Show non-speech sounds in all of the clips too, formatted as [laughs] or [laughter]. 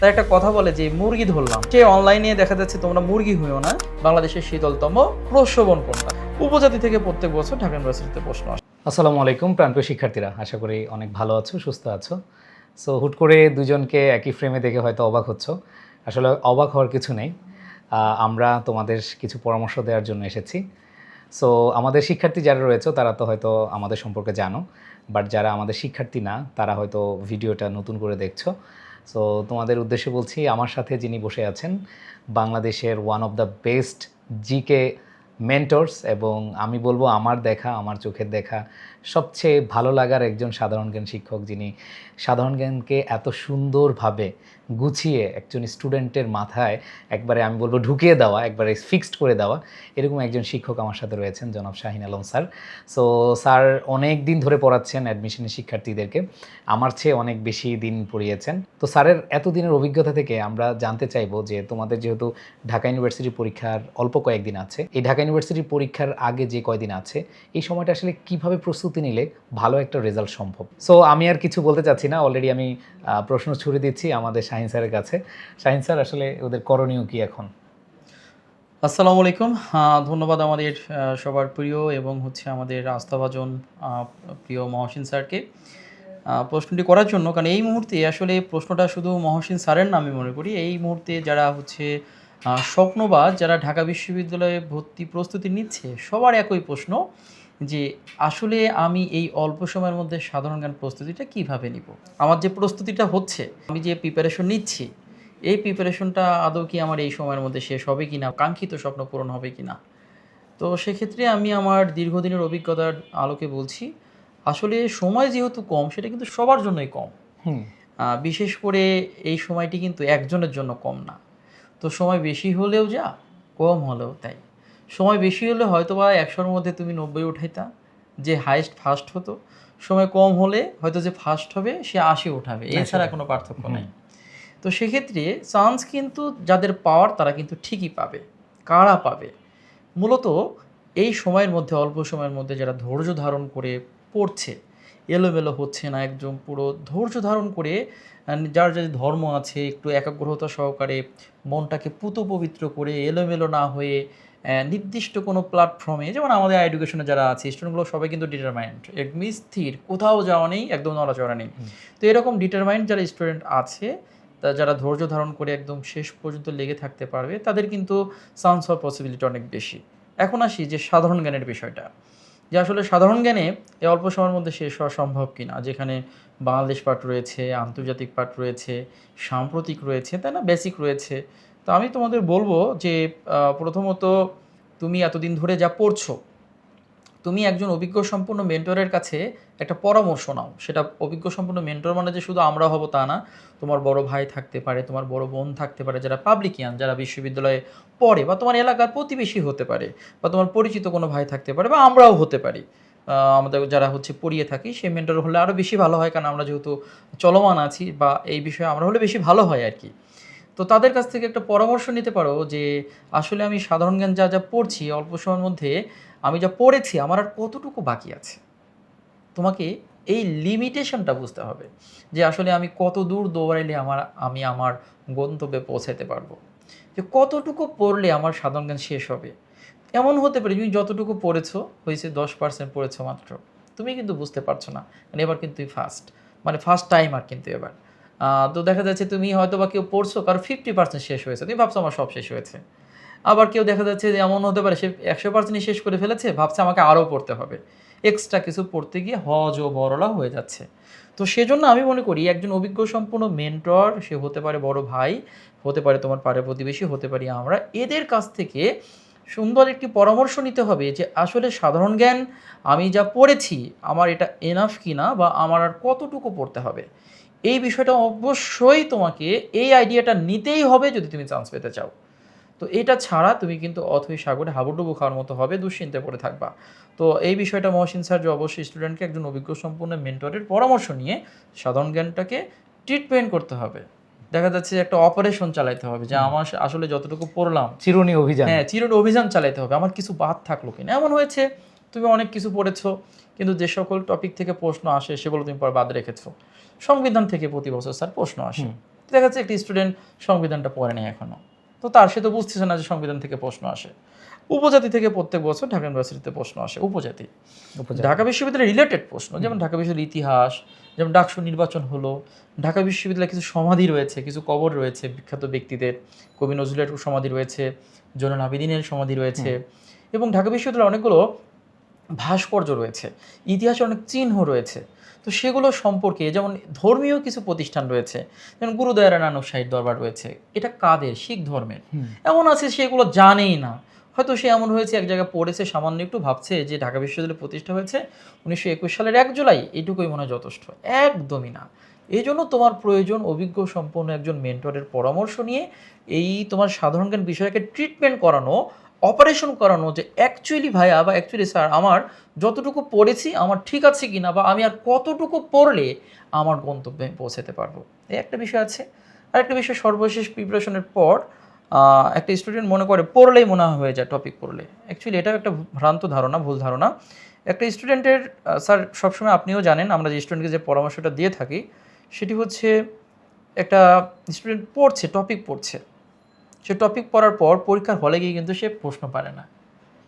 তার একটা কথা বলে যে, মুরগি ধরলাম। সে অনলাইনে দেখা যাচ্ছে তোমরা মুরগি হইও না, বাংলাদেশের শীতলতম প্রসবন কোনটা? উপজাতি থেকে প্রত্যেক বছর ঢাকা ইউনিভার্সিটিতে প্রশ্ন আসে। আসসালামু আলাইকুম প্রাণপ্রিয় শিক্ষার্থীরা, আশা করি অনেক ভালো আছো, সুস্থ আছো। সো হুট করে দুজনকে একই ফ্রেমে দেখে হয়তো অবাক হচ্ছ। আসলে অবাক হওয়ার কিছু নেই। আমরা তোমাদের কিছু পরামর্শ দেওয়ার জন্য এসেছি। সো আমাদের শিক্ষার্থী যারা রয়েছে, তারা তো হয়তো আমাদের সম্পর্কে জানো, বাট যারা আমাদের শিক্ষার্থী না, তারা হয়তো ভিডিওটা নতুন করে দেখছ। সো তোমাদের উদ্দেশ্যে বলছি, আমার সাথে যিনি বসে আছেন, বাংলাদেশের one of the best GK mentors এবং আমি বলব আমার দেখা, আমার চোখের দেখা সবচেয়ে ভালো লাগার একজন সাধারণ জ্ঞান শিক্ষক যিনি সাধারণ জ্ঞানকে এত সুন্দরভাবে গুছিয়ে একজন স্টুডেন্টের মাথায় একবারে আমি বলব ঢুকিয়ে দেওয়া, একবারে ফিক্সড করে দেওয়া, এরকম একজন শিক্ষক আমার সাথে রয়েছেন জনাব Shahin Alam sir. So sir অনেক দিন ধরে পড়াচ্ছেন অ্যাডমিশনের শিক্ষার্থীদেরকে, আমার চেয়ে অনেক বেশি দিন পড়িয়েছেন। তো স্যারের এতদিনের অভিজ্ঞতা থেকে আমরা জানতে চাইব যে তোমাদের যেহেতু ঢাকা ইউনিভার্সিটি পরীক্ষার অল্প কয়েকদিন আছে, এই ঢাকা ইউনিভার্সিটির পরীক্ষার আগে যে কয়দিন আছে, এই সময়টা আসলে কীভাবে প্রস্তুতি নিলে ভালো একটা রেজাল্ট সম্ভব। সো আমি আর কিছু বলতে চাচ্ছি না। অলরেডি আমি প্রশ্ন ছুড়ে দিচ্ছি আমাদের শাহিন স্যারের কাছে। শাহিন স্যার, আসলে ওদের করণীয় কি এখন? আসসালামু আলাইকুম। ধন্যবাদ আমাদের সবার প্রিয় এবং হচ্ছে আমাদের আস্থাভাজন প্রিয় মহসিন স্যারকে। প্রশ্নটি করার জন্য, কারণ এই মুহূর্তে আসলে প্রশ্নটা শুধু মহসিন স্যারের নামে মনে করি। এই মুহূর্তে যারা হচ্ছে স্বপ্নবাদ যারা ঢাকা বিশ্ববিদ্যালয়ে ভর্তি প্রস্তুতি নিচ্ছে, সবার একই প্রশ্ন। যে আসলে আমি এই অল্প সময়ের মধ্যে সাধারণ জ্ঞান প্রস্তুতিটা কীভাবে নিব? আমার যে প্রস্তুতিটা হচ্ছে আমি যে প্রিপারেশন নিচ্ছি এই প্রিপারেশনটা আদৌ কি আমার এই সময়ের মধ্যে শেষ হবে কি না কাঙ্ক্ষিত স্বপ্ন পূরণ হবে কি না তো সেক্ষেত্রে আমি আমার দীর্ঘদিনের অভিজ্ঞতার আলোকে বলছি আসলে সময় যেহেতু কম সেটা কিন্তু সবার জন্যই কম। বিশেষ করে এই সময়টি কিন্তু একজনের জন্য কম না। তো সময় বেশি হলেও যা কম হলেও তাই। সময় বেশি হলে হয়তো বা একশোর মধ্যে তুমি নব্বই উঠাইতা যে হাইস্ট ফার্স্ট হতো। সময় কম হলে হয়তো যে ফার্স্ট হবে সে আশি উঠাবে। এছাড়া কোনো পার্থক্য নেই। তো সেক্ষেত্রে চান্স কিন্তু যাদের পাওয়ার তারা কিন্তু ঠিকই পাবে। কারা পাবে? মূলত এই সময়ের মধ্যে অল্প সময়ের মধ্যে যারা ধৈর্য ধারণ করে পড়ছে এলোমেলো হচ্ছে না একদম পুরো ধৈর্য ধারণ করে যার যার ধর্ম আছে একটু একাগ্রতা সহকারে মনটাকে পুত পবিত্র করে এলোমেলো না হয়ে নির্দিষ্ট কোনো প্ল্যাটফর্মে যেমন আমাদের এডুকেশনে যারা আছে স্টুডেন্টগুলো সবাই কিন্তু ডিটারমাইন্ড একদমই স্থির কোথাও যাওয়া নেই একদম নড়াচড়া নেই। তো এরকম ডিটারমাইন্ড যারা স্টুডেন্ট আছে তা যারা ধৈর্য ধারণ করে একদম শেষ পর্যন্ত লেগে থাকতে পারবে তাদের কিন্তু চান্স হওয়ার পসিবিলিটি অনেক বেশি। এখন আসি যে সাধারণ জ্ঞানের বিষয়টা। যে আসলে সাধারণ জ্ঞানে এই অল্প সময়ের মধ্যে শেষ হওয়া সম্ভব কিনা? যেখানে বাংলাদেশ পাঠ রয়েছে আন্তর্জাতিক পাঠ রয়েছে সাম্প্রতিক রয়েছে তাই না? বেসিক রয়েছে। তো আমি তোমাদের বলব যে প্রথমত তুমি এতদিন ধরে যা পড়ছো, তুমি একজন অভিজ্ঞ সম্পন্ন মেন্টরের কাছে একটা পরামর্শ নাও। সেটা অভিজ্ঞ সম্পন্ন মেন্টর মানে যে শুধু আমরা হব তা না, তোমার বড় ভাই থাকতে পারে, তোমার বড় বোন থাকতে পারে, যারা পাবলিকিয়ান, যারা বিশ্ববিদ্যালয়ে পড়ে, বা তোমার এলাকার প্রতিবেশী হতে পারে, বা তোমার পরিচিত কোনো ভাই থাকতে পারে, বা আমরাও হতে পারি। আমাদের যারা হচ্ছে পড়িয়ে থাকি, সেই মেন্টর হলে আরও বেশি ভালো হয়, কারণ আমরা যেহেতু চলমান আছি, বা এই বিষয়ে আমরা হলে বেশি ভালো হয় আর কি। তো তাদের কাছ থেকে একটা পরামর্শ নিতে পারো যে, আসলে আমি সাধারণ জ্ঞান যা যা পড়ছি অল্প সময়ের মধ্যে, আমি যা পড়েছি আমার আর কতটুকু বাকি আছে? তোমাকে এই লিমিটেশনটা বুঝতে হবে যে, আসলে আমি কত দূর দৌড়াইলে আমার, আমি আমার গন্তব্যে পৌঁছাতে পারব। যে কতটুকু পড়লে আমার সাধারণ জ্ঞান শেষ হবে? এমন হতে পারে তুমি যতটুকু পড়েছো, হয়েছে দশ পার্সেন্ট পড়েছো মাত্র। তুমি কিন্তু বুঝতে পারছ না। মানে এবার কিন্তু ফার্স্ট মানে ফার্স্ট টাইম আর কিন্তু এবার। তো দেখা যাচ্ছে তুমি হয়তো বা কেউ পড়ছো কারও ফিফটি পার্সেন্ট শেষ হয়েছে। তুমি ভাবছ আমার সব শেষ হয়েছে। আবার কেউ দেখা যাচ্ছে যে এমন হতে পারে, সে একশো পার্সেন্টই শেষ করে ফেলেছে, ভাবছে আমাকে আরও পড়তে হবে। এক্সট্রা কিছু পড়তে গিয়ে হজ ও বড়লা হয়ে যাচ্ছে। তো সেজন্য আমি মনে করি, একজন অভিজ্ঞ সম্পূর্ণ মেন্টর সে হতে পারে বড় ভাই, হতে পারে তোমার পাড়ে প্রতিবেশী, হতে পারি আমরা, এদের কাছ থেকে সুন্দর একটি পরামর্শ নিতে হবে যে আসলে সাধারণ জ্ঞান, আমি যা পড়েছি, আমার এটা এনাফ কিনা বা আমার আর কতটুকু পড়তে হবে। এই বিষয়টা অবশ্যই তোমাকে এই আইডিয়াটা নিতেই হবে যদি তুমি চান্স পেতে চাও। তো এটা ছাড়া তুমি কিন্তু অথই সাগরে হাবুডুবু খাওয়ার মতো হবে দুশ্চিন্তায় পড়ে থাকবা। তো এই বিষয়টা মহসিন স্যার যে অবশ্যই স্টুডেন্টকে একজন অভিজ্ঞ সম্পূর্ণ মেন্টরের পরামর্শ নিয়ে সাধারণ জ্ঞানটাকে ট্রিটমেন্ট করতে হবে। দেখা যাচ্ছে একটা অপারেশন চালাইতে হবে যে আমার আসলে যতটুকু পড়লাম চিরুনি অভিযান। হ্যাঁ চিরুনি অভিযান চালাইতে হবে আমার কিছু বাদ থাকল কিনা। এমন হয়েছে তুমি অনেক কিছু পড়েছো কিন্তু যে সকল টপিক থেকে প্রশ্ন আসে সেগুলো তুমি পর বাদ রেখেছো। সংবিধান থেকে প্রতি বছর স্যার প্রশ্ন আসে। দেখা যাচ্ছে একটি স্টুডেন্ট সংবিধানটা পড়ে নেই এখনও। তো তার সে তো বুঝতেছে না যে সংবিধান থেকে প্রশ্ন আসে। উপজাতি থেকে প্রত্যেক বছর ঢাকা ইউনিভার্সিটিতে প্রশ্ন আসে উপজাতি। ঢাকা বিশ্ববিদ্যালয়ের রিলেটেড প্রশ্ন যেমন ঢাকা বিশ্ববিদ্যালয়ের ইতিহাস যেমন ডাকসু নির্বাচন হলো ঢাকা বিশ্ববিদ্যালয়ে কিছু সমাধি রয়েছে কিছু কবর রয়েছে বিখ্যাত ব্যক্তিদের কবি নজরুলের সমাধি রয়েছে জনন আবেদিনের সমাধি রয়েছে এবং ঢাকা বিশ্ববিদ্যালয়ে অনেকগুলো ভাস্কর্য রয়েছে ইতিহাসে অনেক চিহ্ন রয়েছে। তো সেগুলো সম্পর্কে যেমন ধর্মীয় কিছু প্রতিষ্ঠান রয়েছে যেমন গুরুদয়ারা নানক সাহিত্য দরবার রয়েছে এটা কাদের? শিখ ধর্মের। এমন আছে সেগুলো জানেই না। হয়তো সে এমন হয়েছে এক জায়গায় পড়েছে সামান্য একটু ভাবছে যে ঢাকা বিশ্ববিদ্যালয় প্রতিষ্ঠা হয়েছে উনিশশো একুশ সালের এক জুলাই এটুকুই মনে হয় যথেষ্ট। একদমই না। এই জন্য তোমার প্রয়োজন অভিজ্ঞ সম্পন্ন একজন মেন্টরের পরামর্শ নিয়ে এই তোমার সাধারণ জ্ঞান বিষয়কে ট্রিটমেন্ট করানো অপারেশন করানো যে অ্যাকচুয়ালি ভাইয়া বা অ্যাকচুয়ালি স্যার আমার যতটুকু পড়েছি, আমার ঠিক আছে কি না বা আমি আর কতটুকু পড়লে আমার গন্তব্যে আমি পৌঁছাতে পারব। এই একটা বিষয় আছে। আর একটা বিষয়, সর্বশেষ প্রিপারেশনের পর একটা স্টুডেন্ট মনে করে পড়লেই মনে হয়ে যায় টপিক পড়লে। অ্যাকচুয়ালি এটাও একটা ভ্রান্ত ধারণা, ভুল ধারণা। একটা স্টুডেন্টের স্যার সবসময় আপনিও জানেন, আমরা যে স্টুডেন্টকে যে পরামর্শটা দিয়ে থাকি, সেটি হচ্ছে একটা স্টুডেন্ট পড়ছে টপিক পড়ছে। সে টপিক পড়ার পর পরীক্ষার হলে গিয়ে কিন্তু সে প্রশ্ন পারে না।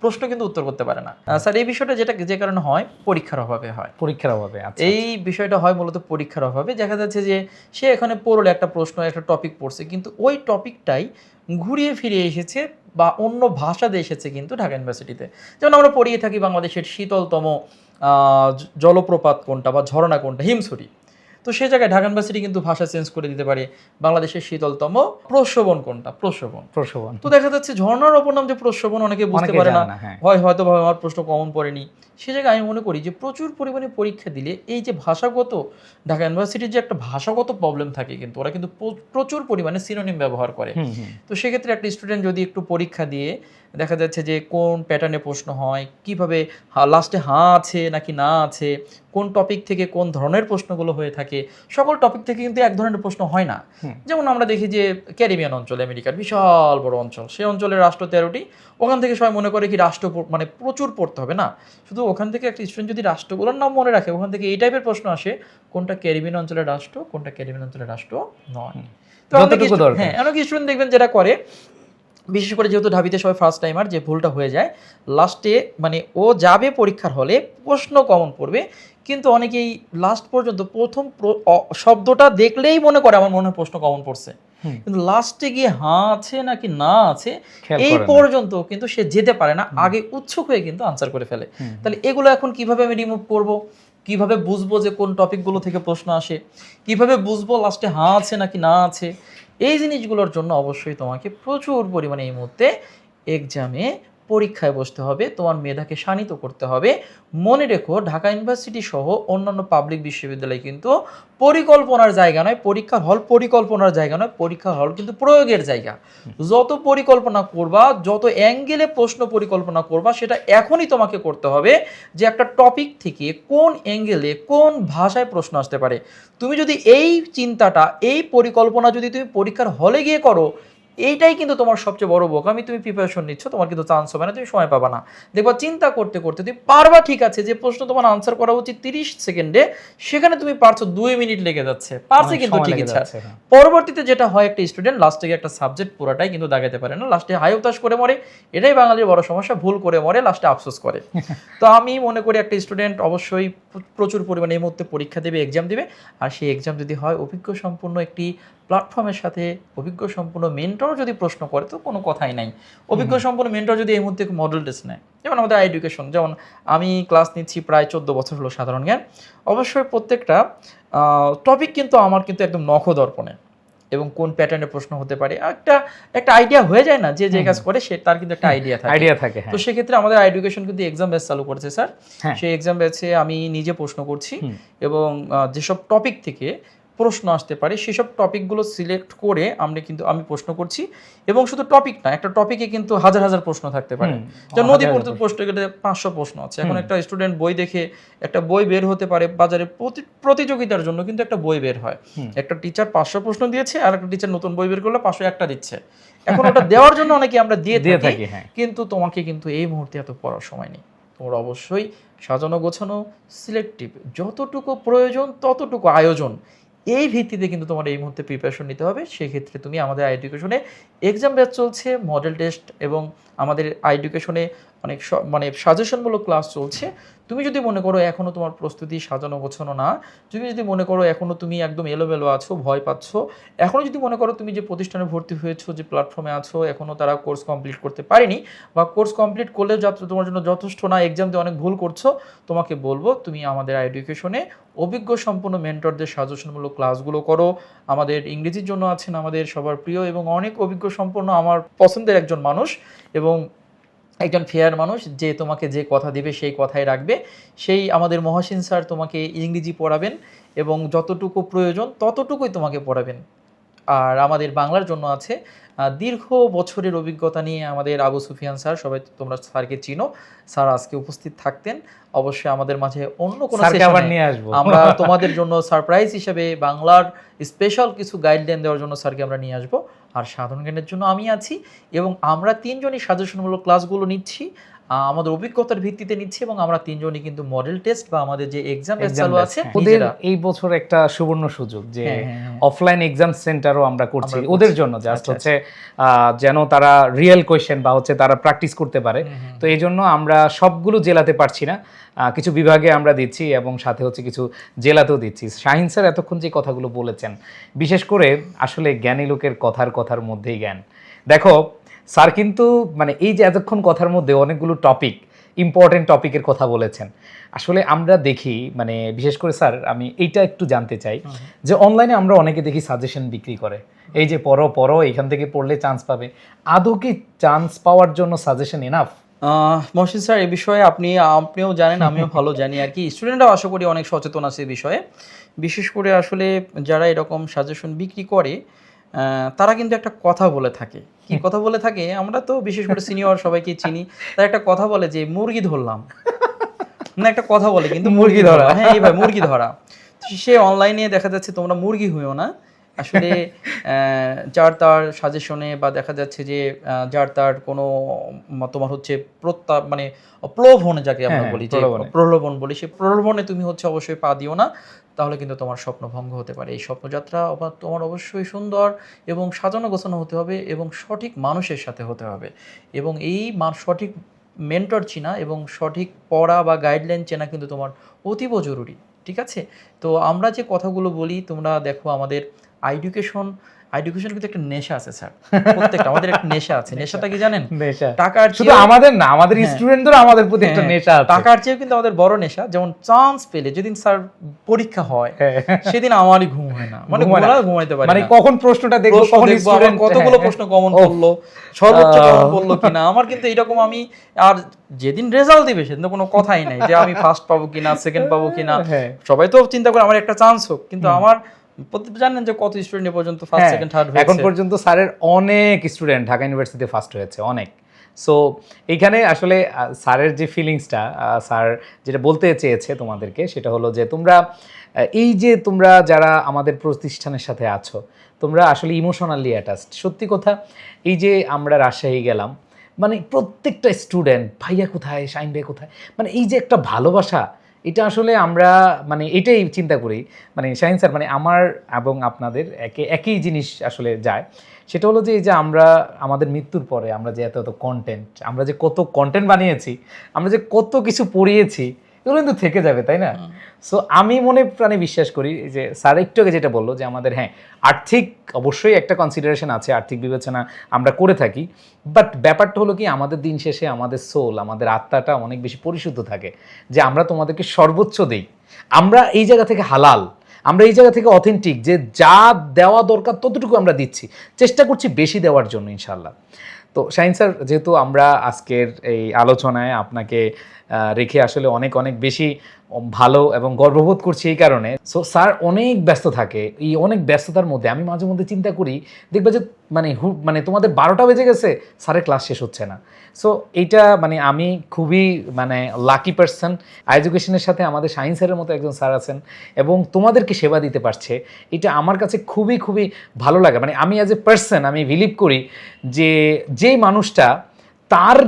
প্রশ্ন কিন্তু উত্তর করতে পারে না। স্যার এই বিষয়টা যেটা যে কারণে হয় পরীক্ষার অভাবে হয়। পরীক্ষার অভাবে আচ্ছা এই বিষয়টা হয় মূলত পরীক্ষার অভাবে। দেখা যাচ্ছে যে সে এখানে পড়লে একটা প্রশ্ন একটা টপিক পড়ছে কিন্তু ওই টপিকটাই ঘুরিয়ে ফিরে এসেছে বা অন্য ভাষা দিয়ে এসেছে কিন্তু ঢাকা ইউনিভার্সিটিতে। যেমন আমরা পড়িয়ে থাকি বাংলাদেশের শীতলতম জলপ্রপাত কোনটা বা ঝরনা কোনটা হিমছড়ি। তো সে জায়গায় ঢাকা ইউনিভার্সিটি কিন্তু ভাষা চেঞ্জ করে দিতে পারে। বাংলাদেশের শীতলতম প্রশ্রবণ কোনটা প্রশ্রবণ প্রসবন তো দেখা যাচ্ছে ঝর্ণার অপর নাম যে প্রশ্রবণ অনেকে বুঝতে পারে না। হ্যাঁ। হয় হয়তো ভাবে আমার প্রশ্ন কমন পড়েনি। সে জায়গায় আমি মনে করি যে প্রচুর পরিমাণে পরীক্ষা দিলে এই যে ভাষাগত ঢাকা ইউনিভার্সিটির যে একটা ভাষাগত প্রবলেম থাকে কিন্তু ওরা কিন্তু প্রচুর পরিমাণে সিনোনিম ব্যবহার করে। তো সেক্ষেত্রে একটা স্টুডেন্ট যদি একটু পরীক্ষা দিয়ে দেখা যাচ্ছে যে কোন প্যাটার্নে প্রশ্ন হয় কীভাবে লাস্টে হাঁ আছে নাকি না আছে কোন টপিক থেকে কোন ধরনের প্রশ্নগুলো হয়ে থাকে সকল টপিক থেকে কিন্তু এক ধরনের প্রশ্ন হয় না। যেমন আমরা দেখি যে ক্যারিবিয়ান অঞ্চল আমেরিকার বিশাল বড় অঞ্চল সেই অঞ্চলের রাষ্ট্র তেরোটি ওখান থেকে সবাই মনে করে কি রাষ্ট্র মানে প্রচুর পড়তে হবে না? শুধু ওখান থেকে একটা স্টুডেন্ট যদি রাষ্ট্রগুলোর নাম মনে রাখে ওখান থেকে এই টাইপের প্রশ্ন আসে কোনটা ক্যারিবিয়ান অঞ্চলের রাষ্ট্র কোনটা ক্যারিবিয়ান অঞ্চলের রাষ্ট্র নয়। তো অনেক হ্যাঁ অনেক স্টুডেন্ট দেখবেন যেটা করে বিশেষ করে যেহেতু ঢাবিতে সবাই ফার্স্ট টাইমার যে ভুলটা হয়ে যায় লাস্টে মানে ও যাবে পরীক্ষার হলে প্রশ্ন কমন পড়বে কিন্তু অনেকেই লাস্ট পর্যন্ত প্রথম শব্দটা দেখলেই মনে করে আমার মনে হয় প্রশ্ন কমন পড়ছে। কিন্তু লাস্টে গিয়ে হাঁ আছে নাকি না আছে এই পর্যন্ত কিন্তু সে যেতে পারে না আগে উৎসুক হয়ে কিন্তু আনসার করে ফেলে। তাহলে এগুলো এখন কীভাবে আমি রিমুভ করব? কীভাবে বুঝব যে কোন টপিকগুলো থেকে প্রশ্ন আসে? কীভাবে বুঝব লাস্টে হাঁ আছে নাকি না আছে? এই জিনিসগুলোর জন্য অবশ্যই তোমাকে প্রচুর পরিমাণে এই মুহূর্তে এক্সামে পরীক্ষায় বসতে হবে, তোমার মেধাকে শানিত করতে হবে। মনে রেখো, ঢাকা ইউনিভার্সিটি সহ অন্যান্য পাবলিক বিশ্ববিদ্যালয় কিন্তু পরিকল্পনার জায়গা নয় পরীক্ষার হল পরিকল্পনার জায়গা নয় পরীক্ষার হল কিন্তু প্রয়োগের জায়গা। যত পরিকল্পনা করবা, যত অ্যাঙ্গেলে প্রশ্ন পরিকল্পনা করবা, সেটা এখনই তোমাকে করতে হবে যে একটা টপিক থেকে কোন অ্যাঙ্গেলে কোন ভাষায় প্রশ্ন আসতে পারে। তুমি যদি এই চিন্তাটা, এই পরিকল্পনা যদি তুমি পরীক্ষার হলে গিয়ে করো এইটাই কিন্তু তোমার সবচেয়ে বড় বোকামি তুমি প্রিপারেশন নিচ্ছ তোমার কিন্তু চান্স হবে না তুমি সময় পাবা না। দেখবা চিন্তা করতে করতে তুমি পারবা ঠিক আছে যে প্রশ্ন তোমার আনসার করা উচিত তিরিশ সেকেন্ডে সেখানে তুমি পারছ দুই মিনিট লেগে যাচ্ছে। পারছে কিন্তু ঠিক আছে হ্যাঁ। পরবর্তীতে যেটা হয় একটা স্টুডেন্ট লাস্টে একটা সাবজেক্ট পুরাটাই কিন্তু দাগাতে পারে না। লাস্টে হাই উতাস করে মরে এটাই বাঙালির বড় সমস্যা ভুল করে মরে লাস্টে আফসোস করে। [laughs] তো আমি মনে করি একটা স্টুডেন্ট অবশ্যই প্রচুর পরিমাণে এই মুহূর্তে পরীক্ষা দেবে এক্সাম দেবে। আর সেই এক্সাম যদি হয় অভিজ্ঞ সম্পূর্ণ একটি প্ল্যাটফর্মের সাথে অভিজ্ঞ সম্পূর্ণ মেন্টর যদি প্রশ্ন করে তো কোনো কথাই নাই। অভিজ্ঞ সম্পূর্ণ মেন্টর যদি এই মুহূর্তে মডেল টেস্ট নেয় যেমন আমাদের এডুকেশন যেমন আমি ক্লাস নিচ্ছি প্রায় চোদ্দ বছর হলো সাধারণ জ্ঞান অবশ্যই প্রত্যেকটা টপিক কিন্তু আমার কিন্তু একদম নখ দর্পণে এবং কোন প্যাটার্নের প্রশ্ন হতে পারে একটা একটা আইডিয়া হয়ে যায় না যে যে কাজ করে সে তার কিন্তু একটা আইডিয়া থাকে। আইডিয়া থাকে হ্যাঁ। তো সেক্ষেত্রে আমাদের এডুকেশন কিন্তু এক্সাম ব্যাচ চালু করেছে স্যার। হ্যাঁ। সেই এক্সাম ব্যাচে আমি নিজে প্রশ্ন করছি এবং যেসব টপিক থেকে প্রশ্ন আসতে পারে সেসব টপিকগুলো সিলেক্ট করে আমরা কিন্তু আমি প্রশ্ন করছি। এবং শুধু টপিক না একটা টপিকে কিন্তু হাজার হাজার প্রশ্ন থাকতে পারে। হুম, যে নদী পড়তে প্রশ্ন। গেলে পাঁচশো প্রশ্ন আছে। এখন একটা স্টুডেন্ট বই দেখে একটা বই বের হতে পারে বাজারে প্রতিযোগিতার জন্য কিন্তু একটা বই বের হয়। একটা টিচার পাঁচশো প্রশ্ন দিয়েছে আর একটা টিচার নতুন বই বের করলে পাঁচশো একটা দিচ্ছে। এখন ওটা দেওয়ার জন্য অনেকে আমরা দিয়ে [laughs] দিয়ে থাকি থাকি হ্যাঁ। কিন্তু তোমাকে কিন্তু এই মুহূর্তে এত পড়ার সময় নেই। তোমার অবশ্যই সাজানো গোছানো সিলেক্টিভ যতটুকু প্রয়োজন ততটুকু আয়োজন এই ভিত্তিতে কিন্তু তোমার এই মুহূর্তে প্রিপারেশন নিতে হবে। সেক্ষেত্রে তুমি আমাদের আই এডুকেশনে এক্সাম ব্যাচ চলছে মডেল টেস্ট এবং আমাদের আই এডুকেশনে অনেক মানে সাজেশনমূলক ক্লাস চলছে। তুমি যদি মনে করো এখনও তোমার প্রস্তুতি সাজানো গোছানো না, তুমি যদি মনে করো এখনও তুমি একদম এলোমেলো আছো, ভয় পাচ্ছ এখনও যদি মনে করো তুমি যে প্রতিষ্ঠানে ভর্তি হয়েছো, যে প্ল্যাটফর্মে আছো এখনও তারা কোর্স কমপ্লিট করতে পারেনি বা কোর্স কমপ্লিট করলেও যত তোমার জন্য যথেষ্ট না এক্সাম দিয়ে অনেক ভুল করছ, তোমাকে বলব তুমি আমাদের এডুকেশনে অভিজ্ঞ সম্পন্ন মেন্টরদের সাজেশনমূলক ক্লাসগুলো করো। আমাদের ইংরেজির জন্য আছেন আমাদের সবার প্রিয় এবং অনেক অভিজ্ঞ সম্পন্ন আমার পছন্দের একজন মানুষ এবং একজন ফেয়ার মানুষ যে তোমাকে যে কথা দিবে সেই কথাই রাখবে। সেই আমাদের মহাসিন স্যার তোমাকে ইংরেজি পড়াবেন এবং যতটুকু প্রয়োজন ততটুকুই তোমাকে পড়াবেন। আর আমাদের বাংলার জন্য আছে দীর্ঘ বছরের অভিজ্ঞতা নিয়ে আমাদের আবু সুফিয়ান স্যার সবাই তোমরা স্যারকে চিনো। স্যার আজকে উপস্থিত থাকতেন। অবশ্যই আমাদের মাঝে অন্য কোনো আমরা তোমাদের জন্য সারপ্রাইজ হিসেবে বাংলার স্পেশাল কিছু গাইডলাইন দেওয়ার জন্য স্যারকে আমরা নিয়ে আসব। আর সাধারণ জ্ঞানের জন্য আমি আছি এবং আমরা তিনজনই সাজেশনমূলক ক্লাসগুলো নিচ্ছি। আমাদের অভিজ্ঞতার ভিত্তিতে নিচ্ছি এবং আমরা তিনজনই কিন্তু মডেল টেস্ট বা আমাদের যে এক্সাম চালু আছে। ওদের এই বছর একটা সুবর্ণ সুযোগ যে। অফলাইন এক্সাম সেন্টারও আমরা করছি ওদের জন্য জাস্ট আচ্ছা, হচ্ছে যেন তারা রিয়েল কোয়েশ্চেন বা হচ্ছে তারা প্র্যাকটিস করতে পারে। তো এই জন্য আমরা সবগুলো জেলাতে পারছি না কিছু বিভাগে আমরা দিচ্ছি এবং সাথে হচ্ছে কিছু জেলাতেও দিচ্ছি শাহিন স্যার এতক্ষণ যে কথাগুলো বলেছেন বিশেষ করে আসলে জ্ঞানী লোকের কথার কথার মধ্যেই জ্ঞান দেখো স্যার কিন্তু মানে এই যে এতক্ষণ কথার মধ্যে অনেকগুলো টপিক ইম্পর্টেন্ট টপিকের কথা বলেছেন আসলে আমরা দেখি মানে বিশেষ করে স্যার আমি এইটা একটু জানতে চাই যে অনলাইনে আমরা অনেকে দেখি সাজেশন বিক্রি করে। এই যে পড়ো পড়ো এখান থেকে পড়লে চান্স পাবে। আদৌ কি চান্স পাওয়ার জন্য সাজেশন এনাফ মহসিন স্যার এ বিষয়ে আপনি আপনিও জানেন আমিও [laughs] ভালো জানি আর কি। স্টুডেন্টরাও আশা করি অনেক সচেতন আছে এই বিষয়ে। বিশেষ করে আসলে যারা এরকম সাজেশন বিক্রি করে তারা কিন্তু একটা কথা বলে থাকে। কি কথা বলে থাকে? আমরা তো বিশেষ করে সিনিয়র সবাইকে চিনি। তারা একটা কথা বলে যে মুরগি ধরলাম। না একটা কথা বলে কিন্তু মুরগি ধরা। হ্যাঁ এই ভাই মুরগি ধরা। সে অনলাইনে দেখা যাচ্ছে তোমরা মুরগি হইও না। আসলে আহ, যার তার সাজেশনে বা দেখা যাচ্ছে যে যার তার কোনো তোমার হচ্ছে প্রত্যাপ মানে প্রলোভনে যাকে আমরা হ্যাঁ, বলি যে প্রলোভন। বলি সেই প্রলোভনে তুমি হচ্ছে অবশ্যই পা দিও না। তাহলে কিন্তু তোমার স্বপ্ন ভঙ্গ হতে পারে। এই স্বপ্নযাত্রা তোমার অবশ্যই সুন্দর এবং সাজানো গোছানো হতে হবে এবং সঠিক মানুষের সাথে হতে হবে। এবং এই সঠিক মেন্টর চেনা এবং সঠিক পড়া বা গাইডলাইন চেনা কিন্তু তোমার অতীব জরুরি। ঠিক আছে? তো আমরা যে কথাগুলো বলি, তোমরা দেখো আমাদের এডুকেশন এডুকেশন কিন্তু একটা নেশা আছে স্যার। প্রত্যেকটা আমাদের একটা নেশা আছে। নেশাটা কি জানেন? নেশা। টাকার শুধু আমাদের না আমাদের হ্যাঁ। স্টুডেন্টদের আমাদের প্রতি একটা হ্যাঁ, নেশা আছে। টাকার চেয়েও কিন্তু আমাদের বড় নেশা যেমন চান্স পেলে যেদিন স্যার পরীক্ষা হয় হ্যাঁ। সেদিন আমারই ঘুম হয় না। মানে ঘুমাইতে পারি মানে কখন প্রশ্নটা দেখব কখন student- কতগুলো হ্যাঁ, প্রশ্ন কমন করল সর্বোচ্চ। কমন করল কিনা আমার কিন্তু এরকম আমি আর যেদিন রেজাল্ট দিবে সেদিন তো কোনো কথাই নাই যে আমি ফার্স্ট পাবো কিনা সেকেন্ড পাবো কিনা। হ্যাঁ। সবাই তো চিন্তা করে আমার একটা চান্স হোক। কিন্তু আমার জানেন যে কত স্টুডেন্ট পর্যন্ত ফার্স্ট সেকেন্ড থার্ড এখন পর্যন্ত স্যারের অনেক স্টুডেন্ট ঢাকা ইউনিভার্সিটিতে ফার্স্ট হয়েছে অনেক। সো এইখানে আসলে স্যারের যে ফিলিংসটা স্যার যেটা বলতে চেয়েছে তোমাদেরকে সেটা হলো যে তোমরা এই যে তোমরা যারা আমাদের প্রতিষ্ঠানের সাথে আছো তোমরা আসলে ইমোশনালি অ্যাটাচড সত্যি কথা এই যে আমরা রাজশাহী গেলাম মানে প্রত্যেকটা স্টুডেন্ট ভাইয়া কোথায়? শাইন ভাই কোথায়? মানে এই যে একটা ভালোবাসা এটা আসলে আমরা মানে এটাই চিন্তা করি। মানে শাহিন স্যার মানে আমার এবং আপনাদের একে, একই জিনিস আসলে যায়। সেটা হলো যে, এই যে আমরা, আমাদের মৃত্যুর পরে আমরা যে এত এত কন্টেন্ট আমরা যে কত কন্টেন্ট বানিয়েছি, আমরা যে কত কিছু পড়িয়েছি এগুলো কিন্তু থেকে যাবে তাই না? সো আমি মনে প্রাণে বিশ্বাস করি যে স্যার একটু আগে যেটা বলল যে আমাদের হ্যাঁ আর্থিক অবশ্যই একটা কনসিডারেশন আছে আর্থিক বিবেচনা আমরা করে থাকি। বাট ব্যাপারটা হলো কি আমাদের দিন শেষে আমাদের সোল আমাদের আত্মাটা অনেক বেশি পরিশুদ্ধ থাকে যে আমরা তোমাদেরকে সর্বোচ্চ দেই। আমরা এই জায়গা থেকে হালাল আমরা এই জায়গা থেকে অথেন্টিক যে যা দেওয়া দরকার ততটুকু আমরা দিচ্ছি। চেষ্টা করছি বেশি দেওয়ার জন্য ইনশাল্লাহ তো শাহিন স্যার যেহেতু আমরা আজকের এই আলোচনায় আপনাকে রেখে আসলে অনেক অনেক বেশি ভালো এবং গর্ববোধ করছি এই কারণে। সো স্যার অনেক ব্যস্ত থাকে। এই অনেক ব্যস্ততার মধ্যে আমি মাঝে মধ্যে চিন্তা করি, দেখবে যে মানে হু মানে তোমাদের বারোটা বেজে গেছে, স্যারের ক্লাস শেষ হচ্ছে না। সো এইটা মানে আমি খুবই মানে লাকি পার্সন এডুকেশনের সাথে আমাদের সায়েন্স স্যারের মতো একজন স্যার আছেন এবং তোমাদেরকে সেবা দিতে পারছে। এটা আমার কাছে খুবই খুবই ভালো লাগে। মানে আমি অ্যাজ এ পার্সন আমি বিলিভ করি যে, যেই মানুষটা তার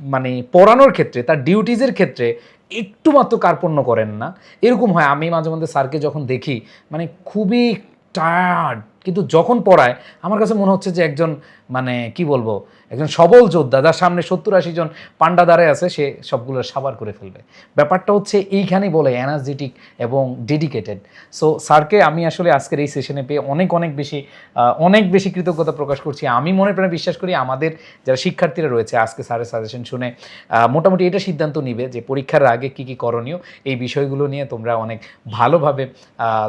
মানে পড়ানোর ক্ষেত্রে, তার ডিউটিজের ক্ষেত্রে একটু মাত্র কার্পণ্য করেন না। এরকম হয়, আমি মাঝে মধ্যে স্যারকে যখন দেখি মানে খুবই টায়ার্ড কিন্তু যখন পড়ায়, আমার কাছে মনে হচ্ছে যে একজন মানে কি বলব একজন সবল যোদ্ধা, যার সামনে সত্তর আশি জন পান্ডা দাঁড়ায় আছে, সে সবগুলো সাবার করে ফেলবে। ব্যাপারটা হচ্ছে এইখানেই বলে এনার্জেটিক এবং ডেডিকেটেড। সো স্যারকে আমি আসলে আজকের এই সেশনে পেয়ে অনেক অনেক বেশি অনেক বেশি কৃতজ্ঞতা প্রকাশ করছি। আমি মনে প্রাণে বিশ্বাস করি আমাদের যারা শিক্ষার্থীরা রয়েছে, আজকে স্যারের সাজেশন শুনে মোটামুটি এটা সিদ্ধান্ত নিবে যে পরীক্ষার আগে কি কি করণীয়, এই বিষয়গুলো নিয়ে তোমরা অনেক ভালোভাবে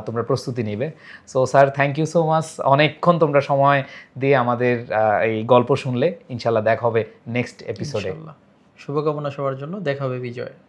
তোমরা প্রস্তুতি নিবে। So sir thank you so much অনেকক্ষণ তোমরা সময় দিয়ে আমাদের এই গল্প শুনলে। ইনশাল্লাহ দেখা হবে নেক্সট এপিসোডে। শুভকামনা সবার জন্য। দেখা হবে বিজয়।